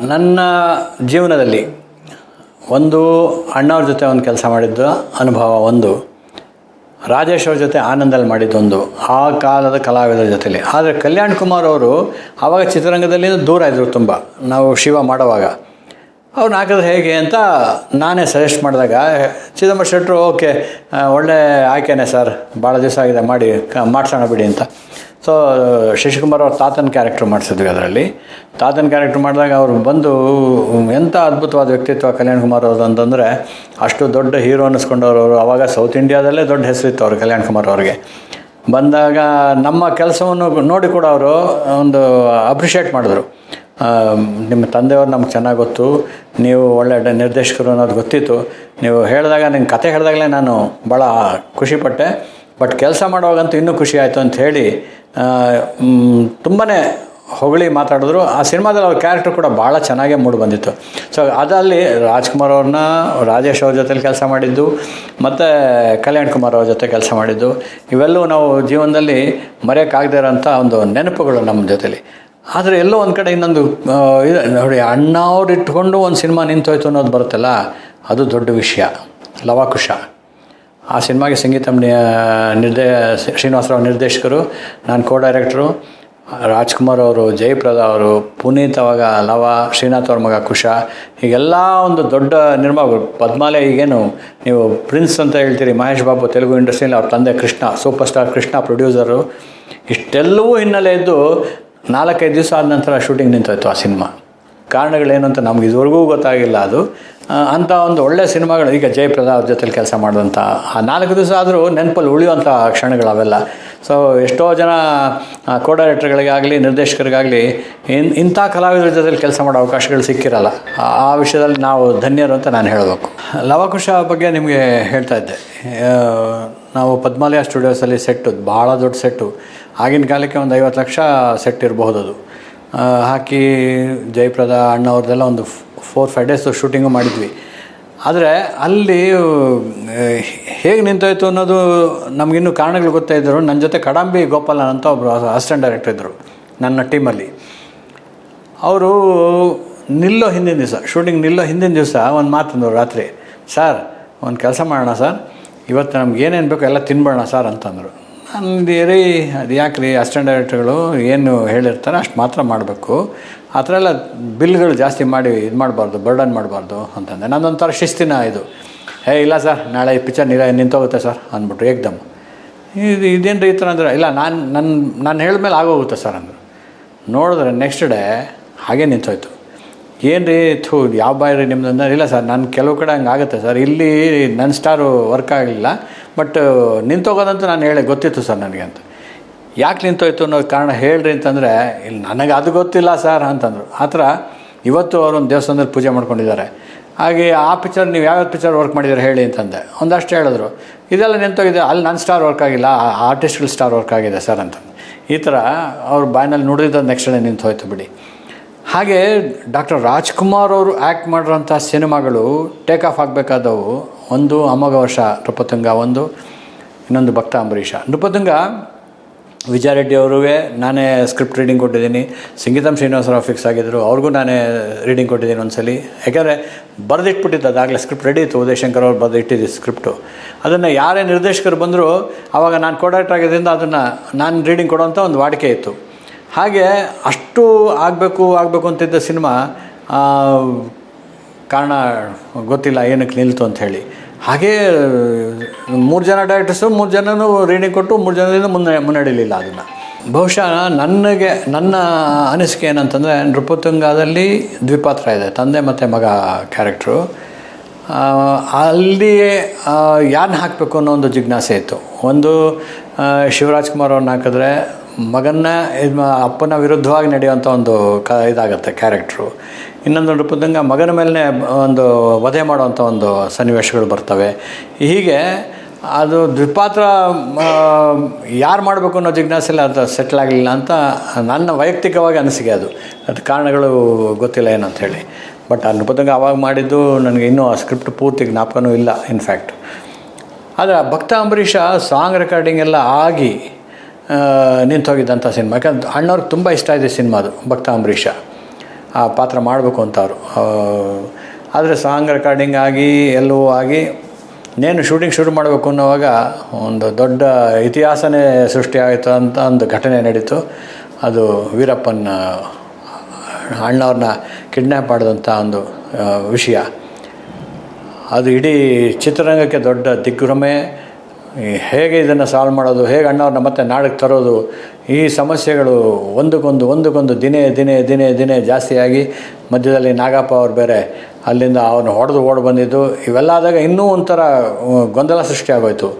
ನನ್ನ ಜೀವನದಲ್ಲಿ ಒಂದು ಅಣ್ಣವ್ರ ಜೊತೆ ಒಂದು ಕೆಲಸ ಮಾಡಿದ್ದ, ಅನುಭವ ಒಂದು. ರಾಜೇಶ್ ಅವ್ರ ಜೊತೆ ಆನಂದಲ್ಲಿ ಮಾಡಿದ್ದೊಂದು ಆ ಕಾಲದ ಕಲಾವಿದರ ಜೊತೆಲಿ. ಆದರೆ ಕಲ್ಯಾಣ್ ಕುಮಾರ್ ಅವರು ಆವಾಗ ಚಿತ್ರರಂಗದಲ್ಲಿ ದೂರ ಇದ್ದರು ತುಂಬ. ನಾವು ಶಿವ ಮಾಡೋವಾಗ. ಅವ್ರನ್ನ ಹಾಕಿದ್ರೆ ಹೇಗೆ ಅಂತ ನಾನೇ ಸಜೆಸ್ಟ್ ಮಾಡಿದಾಗ, ಚಿದಂಬರ ಶೆಟ್ಟರು, ಓಕೆ ಒಳ್ಳೆ ಆಯ್ಕೆನೇ ಸರ್ ಭಾಳ ದಿವಸ ಆಗಿದೆ, ಮಾಡಿ, ಕ, ಮಾಡ್ಸೋಣ ಬಿಡಿ ಅಂತ. ಸೊ ಶಶಿಕುಮಾರ್ ಅವ್ರ ತಾತನ ಕ್ಯಾರೆಕ್ಟ್ರ್ ಮಾಡಿಸಿದ್ವಿ ಅದರಲ್ಲಿ. ತಾತನ ಕ್ಯಾರೆಕ್ಟರ್ ಮಾಡಿದಾಗ ಅವರು ಬಂದು ಎಂಥ ಅದ್ಭುತವಾದ ವ್ಯಕ್ತಿತ್ವ ಕಲ್ಯಾಣ್ ಕುಮಾರ್ ಅವ್ರದ್ದು ಅಂತಂದರೆ, ಅಷ್ಟು ದೊಡ್ಡ ಹೀರೋ ಅನ್ನಿಸ್ಕೊಂಡವ್ರು ಅವರು. ಅವಾಗ ಸೌತ್ ಇಂಡಿಯಾದಲ್ಲೇ ದೊಡ್ಡ ಹೆಸರಿತ್ತು ಅವರು ಕಲ್ಯಾಣ್ ಕುಮಾರ್ ಅವ್ರಿಗೆ. ಬಂದಾಗ ನಮ್ಮ ಕೆಲಸವನ್ನು ನೋಡಿ ಕೂಡ ಅವರು ಒಂದು ಅಪ್ರಿಷಿಯೇಟ್ ಮಾಡಿದ್ರು. ನಿಮ್ಮ ತಂದೆಯವರು ನಮ್ಗೆ ಚೆನ್ನಾಗಿ ಗೊತ್ತು. ನೀವು ಒಳ್ಳೆ ನಿರ್ದೇಶಕರು ಅನ್ನೋದು ಗೊತ್ತಿತ್ತು. ನೀವು ಹೇಳಿದಾಗ ನಿನ್ನ ಕತೆ ಹೇಳಿದಾಗಲೇ ನಾನು ಭಾಳ ಖುಷಿಪಟ್ಟೆ. ಬಟ್ ಕೆಲಸ ಮಾಡುವಾಗಂತೂ ಇನ್ನೂ ಖುಷಿ ಆಯಿತು ಅಂತ ಹೇಳಿ ತುಂಬಾ ಹೊಗಳಿ ಮಾತಾಡಿದ್ರು. ಆ ಸಿನಿಮಾದಲ್ಲಿ ಅವ್ರ ಕ್ಯಾರೆಕ್ಟರ್ ಕೂಡ ಭಾಳ ಚೆನ್ನಾಗೇ ಮೂಡಿ ಬಂದಿತ್ತು. ಸೊ ಅದಲ್ಲಿ ರಾಜ್ಕುಮಾರ್ ಅವ್ರನ್ನ ರಾಜೇಶ್ ಅವ್ರ ಜೊತೆಲಿ ಕೆಲಸ ಮಾಡಿದ್ದು, ಮತ್ತು ಕಲ್ಯಾಣ್ ಕುಮಾರ್ ಅವ್ರ ಜೊತೆ ಕೆಲಸ ಮಾಡಿದ್ದು. ಇವೆಲ್ಲವೂ ನಾವು ಜೀವನದಲ್ಲಿ ಮರೆಯೋಕ್ಕಾಗದೇ ಇರೋಂಥ ಒಂದು ನೆನಪುಗಳು ನಮ್ಮ ಜೊತೆಲಿ. ಆದರೆ ಎಲ್ಲೋ ಒಂದು ಕಡೆ ಇನ್ನೊಂದು ನೋಡಿ ಅಣ್ಣ ಅವ್ರು ಇಟ್ಕೊಂಡು ಒಂದು ಸಿನಿಮಾ ನಿಂತೋಯ್ತು ಅನ್ನೋದು ಬರುತ್ತಲ್ಲ, ಅದು ದೊಡ್ಡ ವಿಷಯ, ಲವಾಕುಶ. ಆ ಸಿನಿಮಾಗೆ ಸಂಗೀತ ನಿರ್ದೇ ಶ್ರೀನಿವಾಸರಾವ್ ನಿರ್ದೇಶಕರು, ನಾನು ಕೋ ಡೈರೆಕ್ಟ್ರು ರಾಜ್ಕುಮಾರ್ ಅವರು, ಜಯಪ್ರದ ಅವರು, ಪುನೀತ್ ಅವಾಗ ಲವ, ಶ್ರೀನಾಥ್ ಅವ್ರ ಮಗ ಕುಶ, ಹೀಗೆಲ್ಲ ಒಂದು ದೊಡ್ಡ ನಿರ್ಮಾಣ ಪದ್ಮಾಲೆ ಈಗೇನು, ನೀವು ಪ್ರಿನ್ಸ್ ಅಂತ ಹೇಳ್ತೀರಿ, ಮಹೇಶ್ ಬಾಬು ತೆಲುಗು ಇಂಡಸ್ಟ್ರಿಯಲ್ಲಿ ಅವ್ರ ತಂದೆ Krishna, super star Krishna producer. ಇಷ್ಟೆಲ್ಲವೂ ಹಿನ್ನೆಲೆ ಇದ್ದು ನಾಲ್ಕೈದು ದಿವಸ ಆದ ನಂತರ ಶೂಟಿಂಗ್ ನಿಂತೋಯ್ತು ಆ ಸಿನಿಮಾ ಕಾರಣಗಳೇನು ಅಂತ ನಮ್ಗೆ ಇದುವರೆಗೂ ಗೊತ್ತಾಗಿಲ್ಲ ಅದು. ಅಂಥ ಒಂದು ಒಳ್ಳೆಯ ಸಿನಿಮಾಗಳು, ಈಗ ಜಯಪ್ರದ ಅವ್ರ ಜೊತೆಲಿ ಕೆಲಸ ಮಾಡುವಂಥ ಆ ನಾಲ್ಕು ದಿವಸ ಆದರೂ ನೆನಪಲ್ಲಿ ಉಳಿಯುವಂಥ ಕ್ಷಣಗಳು ಅವೆಲ್ಲ ಸೊ ಎಷ್ಟೋ ಜನ ಕೋ ಡೈರೆಕ್ಟರ್ಗಳಿಗಾಗಲಿ ನಿರ್ದೇಶಕರಿಗಾಗಲಿ, ಇನ್, ಇಂಥ ಕಲಾವಿದರ ಜೊತೆಯಲ್ಲಿ ಕೆಲಸ ಮಾಡೋ ಅವಕಾಶಗಳು ಸಿಕ್ಕಿರಲ್ಲ. ಆ ವಿಷಯದಲ್ಲಿ ನಾವು ಧನ್ಯರು ಅಂತ ನಾನು ಹೇಳಬೇಕು. ಲವಕುಶ ಬಗ್ಗೆ ನಿಮಗೆ ಹೇಳ್ತಾ ಇದ್ದೆ. ನಾವು ಪದ್ಮಾಲಯ ಸ್ಟುಡಿಯೋಸಲ್ಲಿ ಸೆಟ್ಟು, ಭಾಳ ದೊಡ್ಡ ಸೆಟ್ಟು. ಆಗಿನ ಕಾಲಕ್ಕೆ ಒಂದು ಐವತ್ತು ಲಕ್ಷ ಸೆಟ್ ಇರಬಹುದು ಅದು ಹಾಕಿ ಜಯಪ್ರದ ಅಣ್ಣ ಅವ್ರದ್ದೆಲ್ಲ ಒಂದು ಫೋರ್ ಫೈವ್ ಡೇಸ್ ಶೂಟಿಂಗು ಮಾಡಿದ್ವಿ. ಆದರೆ ಅಲ್ಲಿ ಹೇಗೆ ನಿಂತೋಯ್ತು ಅನ್ನೋದು ನಮಗಿನ್ನೂ ಕಾರಣಗಳು ಗೊತ್ತೇ ಇದ್ದರು ನನ್ನ ಜೊತೆ ಕಡಂಬಿ ಗೋಪಾಲನ್ ಅಂತ ಒಬ್ಬರು ಅಸಿಸ್ಟೆಂಟ್ ಡೈರೆಕ್ಟರ್ ಇದ್ದರು ನನ್ನ ಟೀಮಲ್ಲಿ ಅವರು ನಿಲ್ಲೋ ಹಿಂದಿನ ದಿವಸ ಶೂಟಿಂಗ್ ನಿಲ್ಲೋ ಹಿಂದಿನ ದಿವಸ ಒಂದು ಮಾತಂದರು ರಾತ್ರಿ. ಸರ್, ಒಂದು ಕೆಲಸ ಮಾಡೋಣ ಸರ್, ಇವತ್ತು ನಮ್ಗೆ ಏನೇನು ಬೇಕೋ ಎಲ್ಲ ತಿನ್ಬೇಡ ಸರ್ ಅಂತಂದರು. ನಂದು ರೀ ಅದು ಯಾಕೆ ರೀ ಅಸಿಸ್ಟೆಂಟ್ ಡೈರೆಕ್ಟರ್ಗಳು ಏನು ಹೇಳಿರ್ತಾರೆ ಅಷ್ಟು ಮಾತ್ರ ಮಾಡಬೇಕು. ಆ ಥರ ಎಲ್ಲ ಬಿಲ್ಗಳು ಜಾಸ್ತಿ ಮಾಡಿ ಇದು ಮಾಡಬಾರ್ದು, ಬರ್ಡನ್ ಮಾಡಬಾರ್ದು ಅಂತಂದೆ. ನನ್ನೊಂಥರ ಶಿಸ್ತಿನ ಇದು. ಹೇ, ಇಲ್ಲ ಸರ್, ನಾಳೆ ಈ ಪಿಕ್ಚರ್ ನಿರ ನಿಂತೋಗುತ್ತೆ ಸರ್, ಅಂದ್ಬಿಟ್ರು ಏಕ್ದಮ್. ಇದು ಇದೇನು ಈ ಥರ ಅಂದ್ರೆ, ಇಲ್ಲ, ನಾನು ನನ್ನ ನಾನು ಹೇಳಿದ್ಮೇಲೆ ಆಗೋಗುತ್ತೆ ಸರ್ ಅಂದರು. ನೋಡಿದ್ರೆ ನೆಕ್ಸ್ಟ್ ಡೇ ಹಾಗೆ ನಿಂತೋಯ್ತು. ಏನು ರೀ ಥೂ, ಯಾವ ಬಾಯ್ ರೀ ನಿಮ್ದು ಇಲ್ಲ ಸರ್, ನಾನು ಕೆಲವು ಕಡೆ ಹಂಗೆ ಆಗುತ್ತೆ ಸರ್. ಇಲ್ಲಿ ನನ್ನ ಸ್ಟಾರು ವರ್ಕ್ ಆಗಲಿಲ್ಲ ಬಟ್ ನಿಂತೋಗೋದಂತೂ ನಾನು ಹೇಳಿ ಗೊತ್ತಿತ್ತು ಸರ್ ನನಗೆ ಅಂತ. ಯಾಕೆ ನಿಂತೋಯ್ತು ಅನ್ನೋ ಕಾರಣ ಹೇಳ್ರಿ ಅಂತಂದರೆ, ಇಲ್ಲಿ ನನಗೆ ಅದು ಗೊತ್ತಿಲ್ಲ ಸರ್ ಅಂತಂದರು. ಆ ಥರ ಇವತ್ತು ಅವರು ದೇವಸ್ಥಾನದಲ್ಲಿ ಪೂಜೆ ಮಾಡ್ಕೊಂಡಿದ್ದಾರೆ. ಹಾಗೆ ಆ ಪಿಕ್ಚರ್ ನೀವು ಯಾವ್ಯಾವ ಪಿಕ್ಚರ್ ವರ್ಕ್ ಮಾಡಿದ್ದಾರೆ ಹೇಳಿ ಅಂತಂದೆ. ಒಂದಷ್ಟು ಹೇಳಿದ್ರು. ಇದೆಲ್ಲ ನಿಂತೋಗಿದೆ, ಅಲ್ಲಿ ನನ್ನ ಸ್ಟಾರ್ ವರ್ಕ್ ಆಗಿಲ್ಲ ಆರ್ಟಿಸ್ಟ್ಗಳ ಸ್ಟಾರ್ ವರ್ಕ್ ಆಗಿದೆ ಸರ್ ಅಂತ ಈ ಥರ ಅವ್ರ ಬಾಯ್ನಲ್ಲಿ ನುಡಿದ ನೆಕ್ಸ್ಟ್ ಡೇ ನಿಂತು ಹೋಯ್ತು ಬಿಡಿ. ಹಾಗೆ ಡಾಕ್ಟರ್ ರಾಜ್ಕುಮಾರ್ ಅವರು ಆ್ಯಕ್ಟ್ ಮಾಡಿರೋಂಥ ಸಿನಿಮಾಗಳು ಟೇಕ್ ಆಫ್ ಆಗಬೇಕಾದವು. ಒಂದು ಅಮೋಘ ವರ್ಷ ನೃಪತುಂಗ, ಒಂದು, ಇನ್ನೊಂದು ಭಕ್ತ ಅಂಬರೀಷ. ನೃಪತುಂಗ ವಿಜಯಾರೆಡ್ಡಿ ಅವರುವೇ ನಾನೇ ಸ್ಕ್ರಿಪ್ಟ್ ರೀಡಿಂಗ್ ಕೊಟ್ಟಿದ್ದೀನಿ. ಸಂಗೀತಂ ಶ್ರೀನಿವಾಸರಾವ್ ಫಿಕ್ಸ್ ಆಗಿದ್ದರು ಅವ್ರಿಗೂ ನಾನೇ ರೀಡಿಂಗ್ ಕೊಟ್ಟಿದ್ದೀನಿ ಒಂದ್ಸಲಿ. ಯಾಕೆಂದರೆ ಬರೆದಿಟ್ಬಿಟ್ಟಿದ್ದು ಅದಾಗಲೇ ಸ್ಕ್ರಿಪ್ಟ್ ರೆಡಿ ಇತ್ತು. ಉದಯಶಂಕರ್ ಅವ್ರು ಬರೆದಿಟ್ಟಿದ್ದು ಸ್ಕ್ರಿಪ್ಟು. ಅದನ್ನು ಯಾರೇ ನಿರ್ದೇಶಕರು ಬಂದರೂ ಆವಾಗ ನಾನು ಕೋಡಾಕ್ಟ್ ಆಗಿದ್ದರಿಂದ ಅದನ್ನು ನಾನು ರೀಡಿಂಗ್ ಕೊಡೋಂಥ ಒಂದು ವಾಡಿಕೆ ಇತ್ತು. ಹಾಗೆ ಅಷ್ಟು ಆಗಬೇಕು ಆಗಬೇಕು ಅಂತಿದ್ದ ಸಿನಿಮಾ ಕಾರಣ ಗೊತ್ತಿಲ್ಲ, ಏನಕ್ಕೆ ನಿಲ್ತು ಅಂತ ಹೇಳಿ. ಹಾಗೇ, ಮೂರು ಜನ ಡೈರೆಕ್ಟರ್ಸು ಮೂರು ಜನನೂ ರೇಣಿ ಕೊಟ್ಟು ಮೂರು ಜನದಿಂದ ಮುನ್ನ ಮುನ್ನಡೆಯಲಿಲ್ಲ ಅದನ್ನು. ಬಹುಶಃ ನನಗೆ, ನನ್ನ ಅನಿಸಿಕೆ ಏನಂತಂದರೆ, ನೃಪತುಂಗದಲ್ಲಿ ದ್ವಿಪಾತ್ರ ಇದೆ, ತಂದೆ ಮತ್ತು ಮಗ ಕ್ಯಾರೆಕ್ಟ್ರು ಅಲ್ಲಿ ಯಾರನ್ನ ಹಾಕಬೇಕು ಅನ್ನೋ ಒಂದು ಜಿಜ್ಞಾಸೆ ಇತ್ತು. ಒಂದು ಶಿವರಾಜ್ ಕುಮಾರ್ ಅವ್ರನ್ನ ಹಾಕಿದ್ರೆ ಮಗನ್ನ ಅಪ್ಪನ ವಿರುದ್ಧವಾಗಿ ನಡೆಯುವಂಥ ಒಂದು ಕ, ಇದಾಗುತ್ತೆ ಕ್ಯಾರೆಕ್ಟ್ರು ಇನ್ನೊಂದು ರೂಪದಂಗೆ ಮಗನ ಮೇಲೆ ಒಂದು ವಧೆ ಮಾಡುವಂಥ ಒಂದು ಸನ್ನಿವೇಶಗಳು ಬರ್ತವೆ. ಹೀಗೆ ಅದು ದ್ವಿಪಾತ್ರ ಯಾರು ಮಾಡಬೇಕು ಅನ್ನೋ ಜಿಜ್ಞಾಸೆಲ್ಲ ಅದು ಸೆಟ್ಲ್ ಆಗಲಿಲ್ಲ ಅಂತ ನನ್ನ ವೈಯಕ್ತಿಕವಾಗಿ ಅನಿಸಿಕೆ ಅದು. ಅದು ಕಾರಣಗಳು ಗೊತ್ತಿಲ್ಲ ಏನಂತ ಹೇಳಿ ಬಟ್ ಆ ನೃಪದಂಗೆ ಅವಾಗ ಮಾಡಿದ್ದು ನನಗೆ ಇನ್ನೂ ಆ ಸ್ಕ್ರಿಪ್ಟ್ ಪೂರ್ತಿ ಜ್ಞಾಪಕನೂ ಇಲ್ಲ ಇನ್ಫ್ಯಾಕ್ಟ್ ಆದರೆ ಭಕ್ತ ಅಂಬರೀಷ ಸಾಂಗ್ ರೆಕಾರ್ಡಿಂಗ್ ಎಲ್ಲ ಆಗಿ ನಿಂತೋಗಿದ್ದಂಥ ಸಿನಿಮಾ. ಯಾಕಂದ್ರೆ ಅಣ್ಣವ್ರಿಗೆ ತುಂಬ ಇಷ್ಟ ಇದೆ ಸಿನಿಮಾ ಅದು, ಭಕ್ತ ಅಂಬರೀಷ. ಆ ಪಾತ್ರ ಮಾಡಬೇಕು ಅಂತ ಅವರು. ಆದರೆ ಸಾಂಗ್ ರೆಕಾರ್ಡಿಂಗ್ ಆಗಿ ಎಲ್ಲವೂ ಆಗಿ, ನೇನು ಶೂಟಿಂಗ್ ಶುರು ಮಾಡಬೇಕು ಅನ್ನೋವಾಗ ಒಂದು ದೊಡ್ಡ ಇತಿಹಾಸನೇ ಸೃಷ್ಟಿಯಾಯಿತು ಅಂತ ಒಂದು ಘಟನೆ ನಡೀತು. ಅದು ವೀರಪ್ಪನ ಅಣ್ಣವ್ರನ್ನ ಕಿಡ್ನ್ಯಾಪ್ ಮಾಡಿದಂಥ ಒಂದು ವಿಷಯ. ಅದು ಇಡೀ ಚಿತ್ರರಂಗಕ್ಕೆ ದೊಡ್ಡ ದಿಗ್ಭ್ರಮೆ. ಹೇಗೆ ಇದನ್ನು ಸಾಲ್ವ್ ಮಾಡೋದು, ಹೇಗೆ ಅಣ್ಣವ್ರನ್ನ ಮತ್ತೆ ನಾಡಕ್ಕೆ ತರೋದು, ಈ ಸಮಸ್ಯೆಗಳು ಒಂದಕ್ಕೊಂದು ಒಂದಕ್ಕೊಂದು ದಿನೇ ದಿನೇ ದಿನೇ ದಿನೇ ಜಾಸ್ತಿಯಾಗಿ ಮಧ್ಯದಲ್ಲಿ ನಾಗಪ್ಪ ಅವ್ರು ಬೇರೆ, ಅಲ್ಲಿಂದ ಅವ್ರನ್ನ ಹೊಡೆದು ಓಡಿ ಬಂದಿದ್ದು ಇವೆಲ್ಲ ಆದಾಗ ಇನ್ನೂ ಒಂಥರ ಗೊಂದಲ ಸೃಷ್ಟಿಯಾಗೋಯ್ತು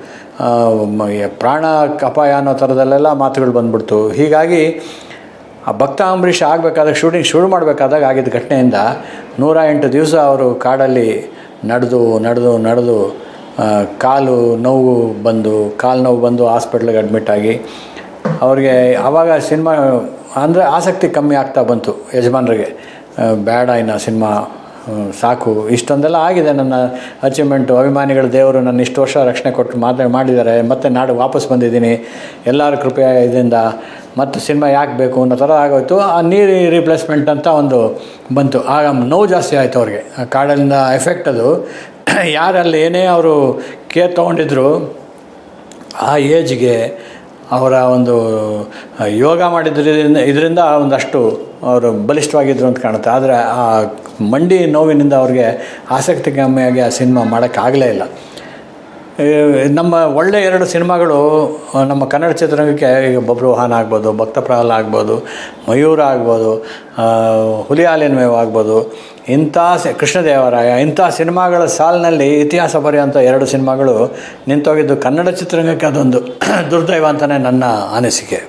ಪ್ರಾಣ ಅಪಾಯ ಅನ್ನೋ ಥರದಲ್ಲೆಲ್ಲ ಮಾತುಗಳು ಬಂದ್ಬಿಡ್ತು. ಹೀಗಾಗಿ ಆ ಭಕ್ತ ಅಂಬರೀಷ್ ಆಗಬೇಕಾದಾಗ ಶೂಟಿಂಗ್ ಶುರು ಮಾಡಬೇಕಾದಾಗ ಆಗಿದ್ದ ಘಟನೆಯಿಂದ ನೂರ ಎಂಟು ದಿವಸ ಅವರು ಕಾಡಲ್ಲಿ ನಡೆದು ನಡೆದು ನಡೆದು ಕಾಲು ನೋವು ಬಂದು, ಕಾಲು ನೋವು ಬಂದು ಹಾಸ್ಪಿಟ್ಲಿಗೆ ಅಡ್ಮಿಟ್ ಆಗಿ, ಅವ್ರಿಗೆ ಆವಾಗ ಸಿನಿಮಾ, ಅಂದರೆ ಆಸಕ್ತಿ ಕಮ್ಮಿ ಆಗ್ತಾ ಬಂತು ಯಜಮಾನ್ರಿಗೆ. ಬೇಡ ಇನ್ನು ಸಿನಿಮಾ ಸಾಕು, ಇಷ್ಟೊಂದೆಲ್ಲ ಆಗಿದೆ ನನ್ನ ಅಚೀವ್ಮೆಂಟು ಅಭಿಮಾನಿಗಳ ದೇವರು ನನ್ನ ಇಷ್ಟು ವರ್ಷ ರಕ್ಷಣೆ ಕೊಟ್ಟು ಮಾತಾಡಿ ಮಾಡಿದ್ದಾರೆ, ಮತ್ತೆ ನಾಡು ವಾಪಸ್ ಬಂದಿದ್ದೀನಿ, ಎಲ್ಲರ ಕೃಪೆ ಇದರಿಂದ, ಮತ್ತು ಸಿನಿಮಾ ಯಾಕೆ ಬೇಕು ಅನ್ನೋ ಥರ ಆಗೋಯ್ತು, ಆ ನೀರು ರಿಪ್ಲೇಸ್ಮೆಂಟ್ ಅಂತ ಒಂದು ಬಂತು. ಆಗ ನೋವು ಜಾಸ್ತಿ ಆಯಿತು ಅವ್ರಿಗೆ. ಆ ಕಾಡಲ್ಲಿಂದ ಎಫೆಕ್ಟ್ ಅದು. ಯಾರಲ್ಲಿ ಏನೇ ಅವರು ಕೇರ್ ತೊಗೊಂಡಿದ್ರು, ಆ ಏಜ್ಗೆ ಅವರ ಒಂದು ಯೋಗ ಮಾಡಿದ್ರಿಂದ, ಇದರಿಂದ ಒಂದಷ್ಟು ಅವರು ಬಲಿಷ್ಠವಾಗಿದ್ದರು ಅಂತ ಕಾಣುತ್ತೆ. ಆದರೆ ಆ ಮಂಡಿ ನೋವಿನಿಂದ ಅವ್ರಿಗೆ ಆಸಕ್ತಿ ಕಮ್ಮಿಯಾಗಿ ಆ ಸಿನಿಮಾ ಮಾಡೋಕ್ಕಾಗಲೇ ಇಲ್ಲ. ನಮ್ಮ ಒಳ್ಳೆ ಎರಡು ಸಿನಿಮಾಗಳು ನಮ್ಮ ಕನ್ನಡ ಚಿತ್ರರಂಗಕ್ಕೆ ಈಗ ಬಬ್ರುವಾಹನ ಆಗ್ಬೋದು, ಭಕ್ತ ಪ್ರಹ್ಲಾದ ಆಗ್ಬೋದು, ಮಯೂರ ಆಗ್ಬೋದು ಹುಲಿ ಹಾಲಿನ ಮೇವು ಆಗ್ಬೋದು, ಇಂಥ ಕೃಷ್ಣದೇವರಾಯ, ಇಂಥ ಸಿನಿಮಾಗಳ ಸಾಲಿನಲ್ಲಿ ಇತಿಹಾಸ ಬರೆಯುವಂಥ ಎರಡು ಸಿನಿಮಾಗಳು ನಿಂತೋಗಿದ್ದು ಕನ್ನಡ ಚಿತ್ರರಂಗಕ್ಕೆ ಅದೊಂದು ದುರ್ದೈವ ಅಂತಲೇ ನನ್ನ ಅನಿಸಿಕೆ.